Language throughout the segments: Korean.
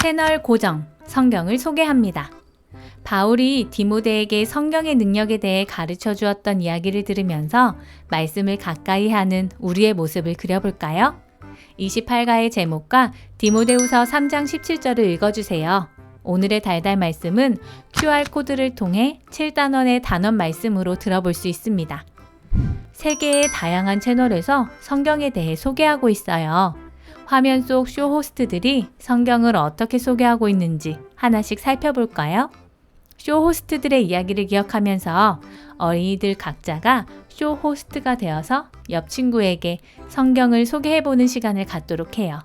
채널 고정, 성경을 소개합니다. 바울이 디모데에게 성경의 능력에 대해 가르쳐 주었던 이야기를 들으면서 말씀을 가까이 하는 우리의 모습을 그려볼까요? 28가의 제목과 디모데후서 3장 17절을 읽어주세요. 오늘의 달달 말씀은 QR코드를 통해 7단원의 단원 말씀으로 들어볼 수 있습니다. 세계의 다양한 채널에서 성경에 대해 소개하고 있어요. 화면 속 쇼 호스트들이 성경을 어떻게 소개하고 있는지 하나씩 살펴볼까요? 쇼 호스트들의 이야기를 기억하면서 어린이들 각자가 쇼 호스트가 되어서 옆 친구에게 성경을 소개해보는 시간을 갖도록 해요.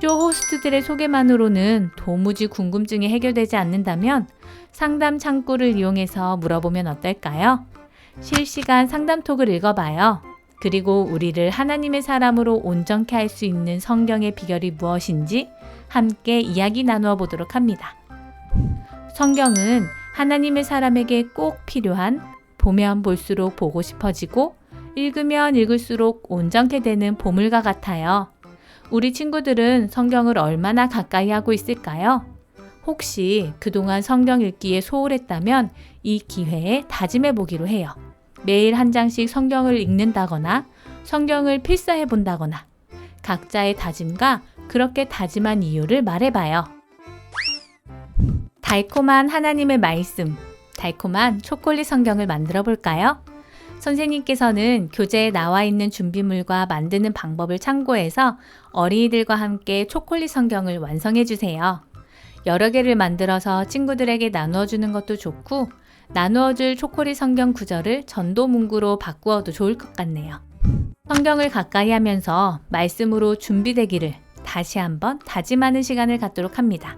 쇼 호스트들의 소개만으로는 도무지 궁금증이 해결되지 않는다면 상담 창구를 이용해서 물어보면 어떨까요? 실시간 상담톡을 읽어봐요. 그리고 우리를 하나님의 사람으로 온전케 할 수 있는 성경의 비결이 무엇인지 함께 이야기 나누어 보도록 합니다. 성경은 하나님의 사람에게 꼭 필요한 보면 볼수록 보고 싶어지고 읽으면 읽을수록 온전케 되는 보물과 같아요. 우리 친구들은 성경을 얼마나 가까이 하고 있을까요? 혹시 그동안 성경 읽기에 소홀했다면 이 기회에 다짐해 보기로 해요. 매일 한 장씩 성경을 읽는다거나 성경을 필사해 본다거나 각자의 다짐과 그렇게 다짐한 이유를 말해봐요. 달콤한 하나님의 말씀, 달콤한 초콜릿 성경을 만들어 볼까요? 선생님께서는 교재에 나와 있는 준비물과 만드는 방법을 참고해서 어린이들과 함께 초콜릿 성경을 완성해 주세요. 여러 개를 만들어서 친구들에게 나누어 주는 것도 좋고, 나누어 줄 초콜릿 성경 구절을 전도 문구로 바꾸어도 좋을 것 같네요. 성경을 가까이 하면서 말씀으로 준비되기를 다시 한번 다짐하는 시간을 갖도록 합니다.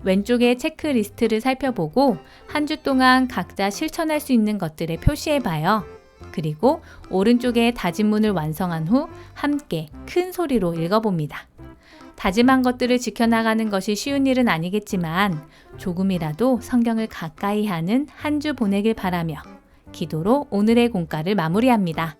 왼쪽에 체크리스트를 살펴보고 한 주 동안 각자 실천할 수 있는 것들을 표시해 봐요. 그리고 오른쪽에 다짐문을 완성한 후 함께 큰 소리로 읽어봅니다. 다짐한 것들을 지켜나가는 것이 쉬운 일은 아니겠지만 조금이라도 성경을 가까이 하는 한 주 보내길 바라며 기도로 오늘의 공과를 마무리합니다.